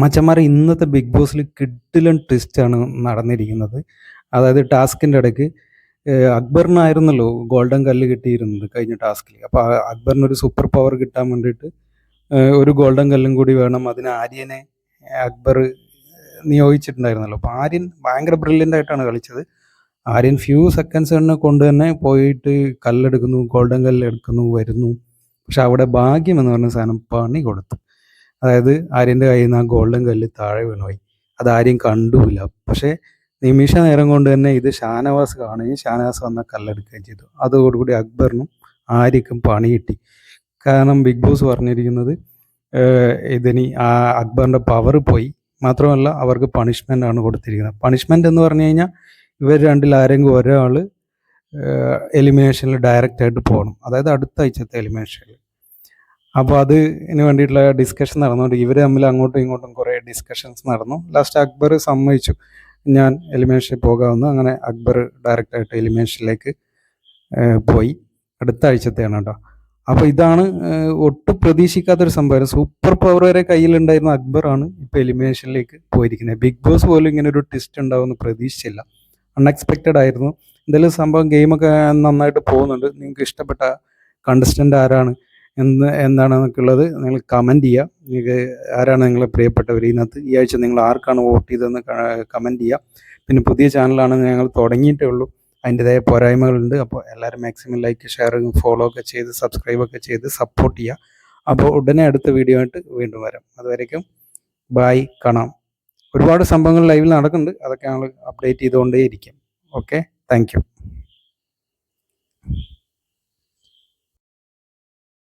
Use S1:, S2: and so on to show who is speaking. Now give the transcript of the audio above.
S1: മച്ചന്മാരെ ഇന്നത്തെ ബിഗ് ബോസിൽ ട്വിസ്റ്റ് ട്വിസ്റ്റാണ് നടന്നിരിക്കുന്നത്. അതായത് ടാസ്കിന്റെ ഇടയ്ക്ക് അക്ബറിനായിരുന്നല്ലോ ഗോൾഡൻ കല്ല് കിട്ടിയിരുന്നത് കഴിഞ്ഞ ടാസ്കിൽ അപ്പോൾ അക്ബറിനൊരു സൂപ്പർ പവർ കിട്ടാൻ വേണ്ടിയിട്ട് ഒരു ഗോൾഡൻ കല്ലും കൂടി വേണം. അതിന് ആര്യനെ അക്ബർ നിയോഗിച്ചിട്ടുണ്ടായിരുന്നല്ലോ. അപ്പോൾ ആര്യൻ ഭയങ്കര ബ്രില്യന്റ് ആയിട്ടാണ് കളിച്ചത്. ആര്യൻ ഫ്യൂ സെക്കൻഡ്സ് തന്നെ കൊണ്ട് തന്നെ പോയിട്ട് കല്ലെടുക്കുന്നു ഗോൾഡൻ കല്ല് എടുക്കുന്നു വരുന്നു. പക്ഷെ അവിടെ ഭാഗ്യം എന്ന് പറഞ്ഞ സാധനം പണി കൊടുത്തു. അതായത് ആര്യന്റെ കയ്യിൽ നിന്ന് ആ ഗോൾഡൻ കല്ല് താഴെ വീണുപോയി. അത് ആര്യം കണ്ടുമില്ല. പക്ഷേ നിമിഷ നേരം കൊണ്ട് തന്നെ ഇത് ഷാനവാസ് കാണുകയും ഷാനവാസ് വന്ന കല്ലെടുക്കുകയും ചെയ്തു. അതോടുകൂടി അക്ബറിനും ആര്യക്കും പണി കിട്ടി. കാരണം ബിഗ് ബോസ് പറഞ്ഞിരിക്കുന്നത് ഇതിന് ആ അക്ബറിന്റെ പവർ പോയി. മാത്രമല്ല അവർക്ക് പണിഷ്മെന്റ് ആണ് കൊടുത്തിരിക്കുന്നത്. പണിഷ്മെന്റ് എന്ന് പറഞ്ഞു കഴിഞ്ഞാൽ ഇവർ രണ്ടിൽ ആരെങ്കിലും ഒരാൾ എലിമിനേഷനിൽ ഡയറക്റ്റായിട്ട് പോകണം. അതായത് അടുത്ത ആഴ്ചത്തെ എലിമിനേഷനിൽ അപ്പോൾ അതിന് വേണ്ടിയിട്ടുള്ള ഡിസ്കഷൻ നടന്നുകൊണ്ട് ഇവർ തമ്മിൽ അങ്ങോട്ടും ഇങ്ങോട്ടും കുറേ ഡിസ്കഷൻസ് നടന്നു. ലാസ്റ്റ് അക്ബർ സമ്മതിച്ചു. ഞാൻ എലിമേഷനിൽ പോകാമെന്ന്. അങ്ങനെ അക്ബർ ഡയറക്റ്റായിട്ട് എലിമിനേഷനിലേക്ക് പോയി. അടുത്ത ആഴ്ചത്തെയാണ് കേട്ടോ. അപ്പോൾ ഇതാണ് ഒട്ടും പ്രതീക്ഷിക്കാത്തൊരു സംഭവം സൂപ്പർ പവർ വരെ കയ്യിലുണ്ടായിരുന്ന അക്ബറാണ് ഇപ്പോൾ എലിമിനേഷനിലേക്ക് പോയിരിക്കുന്നത്. ബിഗ് ബോസ് പോലും ഇങ്ങനെ ഒരു ട്വിസ്റ്റ് ഉണ്ടാവുമെന്ന് പ്രതീക്ഷിച്ചില്ല. അൺഎക്സ്പെക്റ്റഡ് ആയിരുന്നു. എന്തായാലും സംഭവം ഗെയിമൊക്കെ നന്നായിട്ട് പോകുന്നുണ്ട്. നിങ്ങൾക്ക് ഇഷ്ടപ്പെട്ട കണ്ടസ്റ്റന്റ് ആരാണ്? എന്ന് എന്താണെന്നൊക്കെ ഉള്ളത് നിങ്ങൾ കമന്റ് ചെയ്യുക. നിങ്ങൾക്ക് ആരാണ് നിങ്ങളെ പ്രിയപ്പെട്ടവർ ഇതിനകത്ത് ഈ ആഴ്ച നിങ്ങൾ ആർക്കാണ് വോട്ട് ചെയ്തതെന്ന് കമന്റ് ചെയ്യുക. പിന്നെ പുതിയ ചാനലാണ് ഞങ്ങൾ തുടങ്ങിയിട്ടേ ഉള്ളൂ. അതിന്റെതായ പോരായ്മകളുണ്ട്. അപ്പോൾ എല്ലാവരും മാക്സിമം ലൈക്ക് ഷെയർ ഫോളോ ഒക്കെ ചെയ്ത് സബ്സ്ക്രൈബ് ഒക്കെ ചെയ്ത് സപ്പോർട്ട് ചെയ്യുക. അപ്പോൾ ഉടനെ അടുത്ത വീഡിയോ ആയിട്ട് വീണ്ടും വരാം. അതുവരേക്കും ബായ് കാണാം. ഒരുപാട് സംഭവങ്ങൾ ലൈവിൽ നടക്കുന്നുണ്ട്. അതൊക്കെ ഞങ്ങൾ അപ്ഡേറ്റ് ചെയ്തുകൊണ്ടേയിരിക്കും. Okay thank